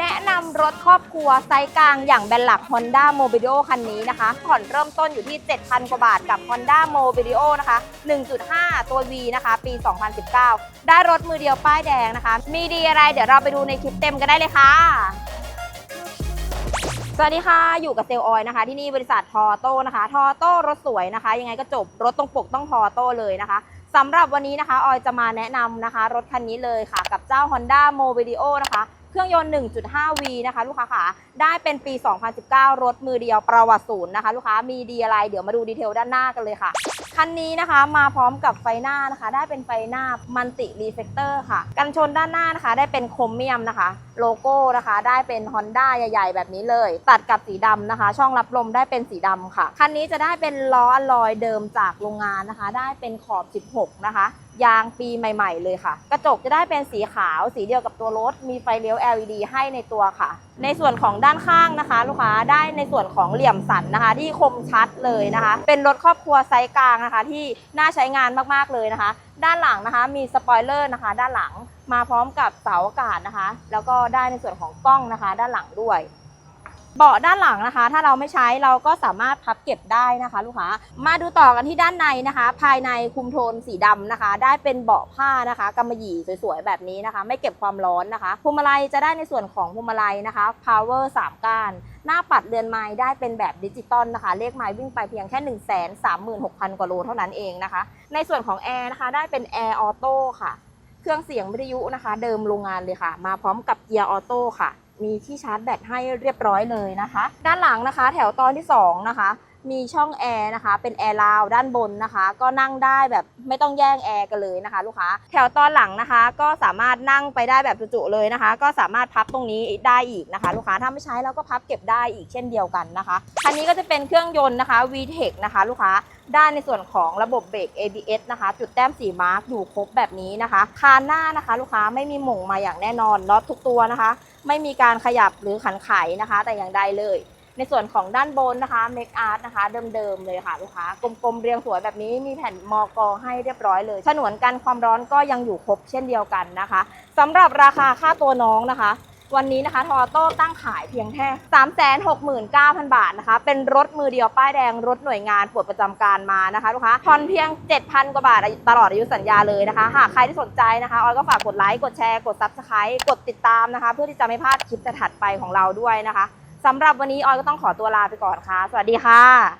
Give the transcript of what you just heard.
แนะนำรถครอบครัวไซส์กลางอย่างแบรนด์หลัก Honda m o b i l i o คันนี้นะคะ ผ่อนเริ่มต้นอยู่ที่ 7,000 กว่าบาทกับ Honda m o b i l i o นะคะ 1.5 ตัว V นะคะ ปี 2019 ได้รถมือเดียวป้ายแดงนะคะ มีดีอะไรเดี๋ยวเราไปดูในคลิปเต็มกันได้เลยค่ะสวัสดีค่ะ อยู่กับเซลลออยนะคะ ที่นี่บริษัททอโต้นะคะ ทอโต้รถสวยนะคะ ยังไงก็จบรถตรงปกต้องทอโต้เลยนะคะสำหรับวันนี้นะคะ ออยจะมาแนะนำนะคะ รถคันนี้เลยค่ะ กับเจ้า Honda m o b i l i o นะคะ เครื่องยนต์ 1.5V นะคะลูกค้าค่ะ ได้เป็นปี 2019 รถมือเดียวประวัติศูนย์นะคะ ลูกค้ามีดีอะไร เดี๋ยวมาดูดีเทลด้านหน้ากันเลยค่ะ คันนี้นะคะมาพร้อมกับไฟหน้านะคะ ได้เป็นไฟหน้ามันติรีเฟกเตอร์ค่ะ กันชนด้านหน้านะคะ ได้เป็นโครเมียมนะคะ โลโก้นะคะ ได้เป็น Honda ใหญ่ ๆ แบบนี้เลย ตัดกับสีดำนะคะ ช่องรับลมได้เป็นสีดำค่ะ คันนี้จะได้เป็นล้ออลลอยเดิมจากโรงงานนะคะ ได้เป็นขอบ 16 นะคะ ยางปีใหม่ ๆ เลยค่ะ กระจกจะได้เป็นสีขาว สีเดียวกับตัวรถ มีไฟเลี้ยว LED ให้ในตัวค่ะ ในส่วนของด้านข้างนะคะ ลูกค้าได้ในส่วนของเหลี่ยมสันนะคะ ที่คมชัดเลยนะคะ เป็นรถครอบครัวไซส์กลางนะคะ ที่น่าใช้งานมากๆเลยนะคะ ด้านหลังนะคะมีสปอยเลอร์นะคะ ด้านหลังมาพร้อมกับเสาอากาศนะคะ แล้วก็ได้ในส่วนของกล้องนะคะ ด้านหลังด้วย เบาะด้านหลังนะคะ ถ้าเราไม่ใช้เราก็สามารถพับเก็บได้นะคะ ลูกค้ามาดูต่อกันที่ด้านในนะคะ ภายในคุมโทนสีดำนะคะ ได้เป็นเบาะผ้านะคะกำมะหยี่สวยๆแบบนี้นะคะ ไม่เก็บความร้อนนะคะพวงมาลัยจะได้ในส่วนของพวงมาลัยนะคะ power 3ก้านหน้าปัดเรือนไม้ได้เป็นแบบดิจิตอลนะคะ เลขไม้วิ่งไปเพียงแค่ 1 3 6 0 0 0 กว่าโลเท่านั้นเองนะคะ ในส่วนของแอร์นะคะ ได้เป็นแอร์ออโต้ค่ะ เครื่องเสียงวิทยุนะคะ เดิมโรงงานเลยค่ะ มาพร้อมกับเกียร์ออโต้ค่ะ มีที่ชาร์จแบตให้เรียบร้อยเลยนะคะ ด้านหลังนะคะ แถวตอนที่2นะคะมีช่องแอร์นะคะ เป็นแอร์ราวด้านบนนะคะ ก็นั่งได้แบบไม่ต้องแย่งแอร์กันเลยนะคะ ลูกค้า แถวตอนหลังนะคะ ก็สามารถนั่งไปได้แบบจุๆเลยนะคะ ก็สามารถพับตรงนี้ได้อีกนะคะ ลูกค้าถ้าไม่ใช้เราก็พับเก็บได้อีกเช่นเดียวกันนะคะคันนี้ก็จะเป็นเครื่องยนต์นะคะ VTEC นะคะ ลูกค้า ได้ในส่วนของระบบเบรก ABS นะคะ จุดแต้มสีมาร์กอยู่ครบแบบนี้นะคะคานหน้านะคะ ลูกค้าไม่มีหม่งมาอย่างแน่นอนน็อตทุกตัวนะคะ ไม่มีการขยับหรือขันไขนะคะ แต่อย่างใดเลย ในส่วนของด้านบนนะคะ Make Art นะคะ เดิมๆเลยค่ะลูกค้ากลมๆเรียงสวยแบบนี้มีแผ่นมอกอให้เรียบร้อยเลยฉนวนกันความร้อนก็ยังอยู่ครบเช่นเดียวกันนะคะสำหรับราคาค่าตัวน้องนะคะ วันนี้นะคะทอโต้ตั้งขายเพียงแค่ 369,000 บาทนะคะ เป็นรถมือเดียวป้ายแดงรถหน่วยงานปลดประจำการมานะคะลูกค้าผ่อนเพียง 7,000 กว่าบาทตลอดอายุสัญญาเลยนะคะ หากใครที่สนใจนะคะออยก็ฝากกดไลค์กดแชร์กด Subscribe กดติดตามนะคะ เพื่อที่จะไม่พลาดคลิปถัดไปของเราด้วยนะคะสำหรับวันนี้ออยก็ต้องขอตัวลาไปก่อนค่ะ สวัสดีค่ะ